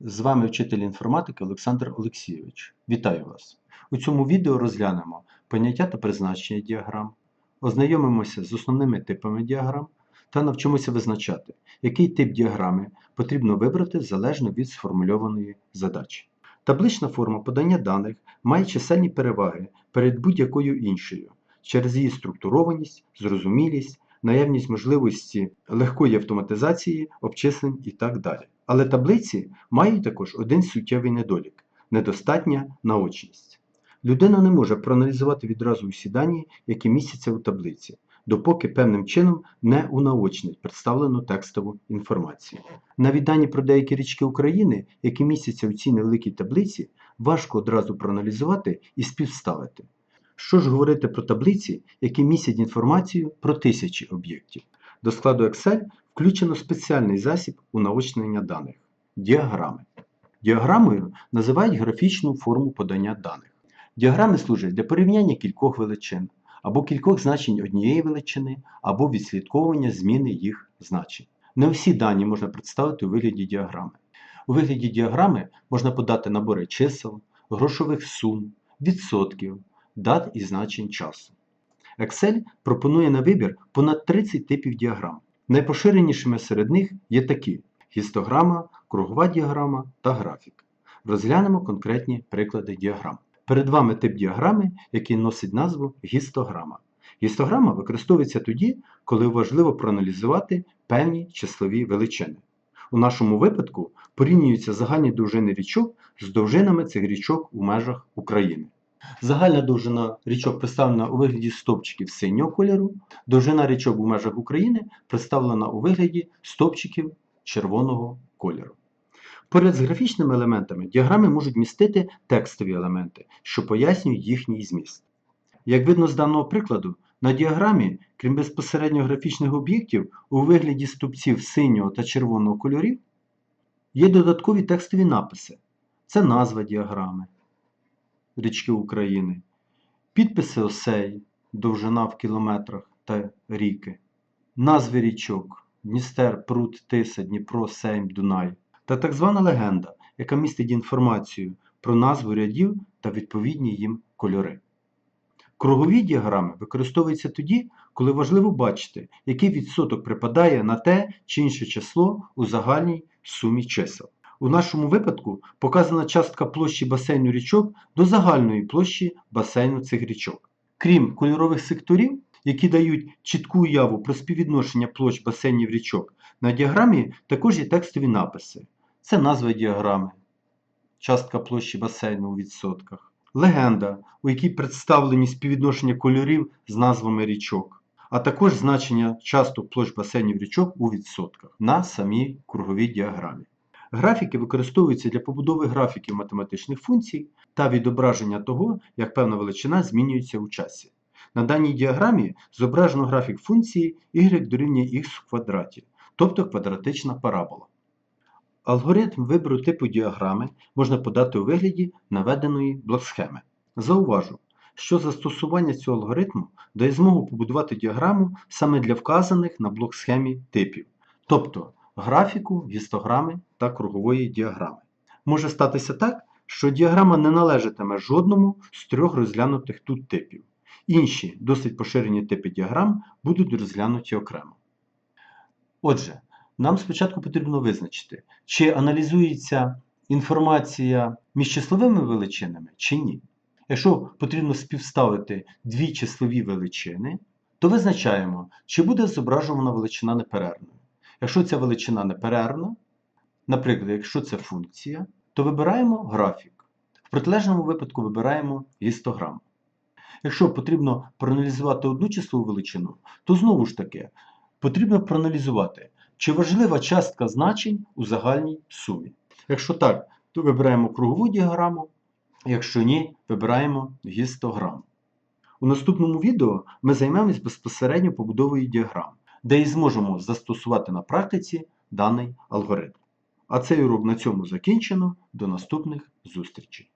З вами вчитель інформатики Олександр Олексійович. Вітаю вас! У цьому відео розглянемо поняття та призначення діаграм, ознайомимося з основними типами діаграм та навчимося визначати, який тип діаграми потрібно вибрати залежно від сформульованої задачі. Таблична форма подання даних має чисельні переваги перед будь-якою іншою через її структурованість, зрозумілість, наявність можливості легкої автоматизації, обчислень і так далі. Але таблиці мають також один суттєвий недолік недостатня наочність. Людина не може проаналізувати відразу усі дані, які містяться у таблиці, допоки певним чином не унаочнить представлену текстову інформацію. Навіть дані про деякі річки України, які містяться у цій невеликій таблиці, важко одразу проаналізувати і співставити. Що ж говорити про таблиці, які містять інформацію про тисячі об'єктів? До складу Excel включено спеціальний засіб унаочнення даних діаграми. Діаграмою називають графічну форму подання даних. Діаграми служать для порівняння кількох величин, або кількох значень однієї величини, або відслідковування зміни їх значень. Не всі дані можна представити у вигляді діаграми. У вигляді діаграми можна подати набори чисел, грошових сум, відсотків, дат і значень часу. Excel пропонує на вибір понад 30 типів діаграм. Найпоширенішими серед них є такі: гістограма, кругова діаграма та графік. Розглянемо конкретні приклади діаграм. Перед вами тип діаграми, який носить назву гістограма. Гістограма використовується тоді, коли важливо проаналізувати певні числові величини. У нашому випадку порівнюються загальні довжини річок з довжинами цих річок у межах України. Загальна довжина річок представлена у вигляді стовпчиків синього кольору, довжина річок у межах України представлена у вигляді стовпчиків червоного кольору. Поряд з графічними елементами діаграми можуть містити текстові елементи, що пояснюють їхній зміст. Як видно з даного прикладу, на діаграмі, крім безпосередньо графічних об'єктів у вигляді стовпців синього та червоного кольорів, є додаткові текстові написи. Це назва діаграми річки України, підписи осей, довжина в кілометрах та ріки, назви річок Дністер, Прут, Тиса, Дніпро, Сейм, Дунай та так звана легенда, яка містить інформацію про назву рядів та відповідні їм кольори. Кругові діаграми використовуються тоді, коли важливо бачити, який відсоток припадає на те чи інше число у загальній сумі чисел. У нашому випадку показана частка площі басейну річок до загальної площі басейну цих річок. Крім кольорових секторів, які дають чітку уяву про співвідношення площ басейнів річок, на діаграмі також є текстові написи. Це назва діаграми, частка площі басейну у відсотках, легенда, у якій представлені співвідношення кольорів з назвами річок, а також значення часток площ басейнів річок у відсотках на самій круговій діаграмі. Графіки використовуються для побудови графіків математичних функцій та відображення того, як певна величина змінюється у часі. На даній діаграмі зображено графік функції y дорівнює x в квадраті, тобто квадратична парабола. Алгоритм вибору типу діаграми можна подати у вигляді наведеної блок-схеми. Зауважу, що застосування цього алгоритму дає змогу побудувати діаграму саме для вказаних на блок-схемі типів, тобто графіку, гістограми та кругової діаграми. Може статися так, що діаграма не належатиме жодному з трьох розглянутих тут типів. Інші досить поширені типи діаграм будуть розглянуті окремо. Отже, нам спочатку потрібно визначити, чи аналізується інформація між числовими величинами чи ні. Якщо потрібно співставити дві числові величини, то визначаємо, чи буде зображувана величина неперервною. Якщо ця величина неперервна, наприклад, якщо це функція, то вибираємо графік. В протилежному випадку вибираємо гістограму. Якщо потрібно проаналізувати одну числову величину, то знову ж таки потрібно проаналізувати, чи важлива частка значень у загальній сумі. Якщо так, то вибираємо кругову діаграму, якщо ні, вибираємо гістограму. У наступному відео ми займемось безпосередньо побудовою діаграм, де і зможемо застосувати на практиці даний алгоритм. А цей урок на цьому закінчено. До наступних зустрічей!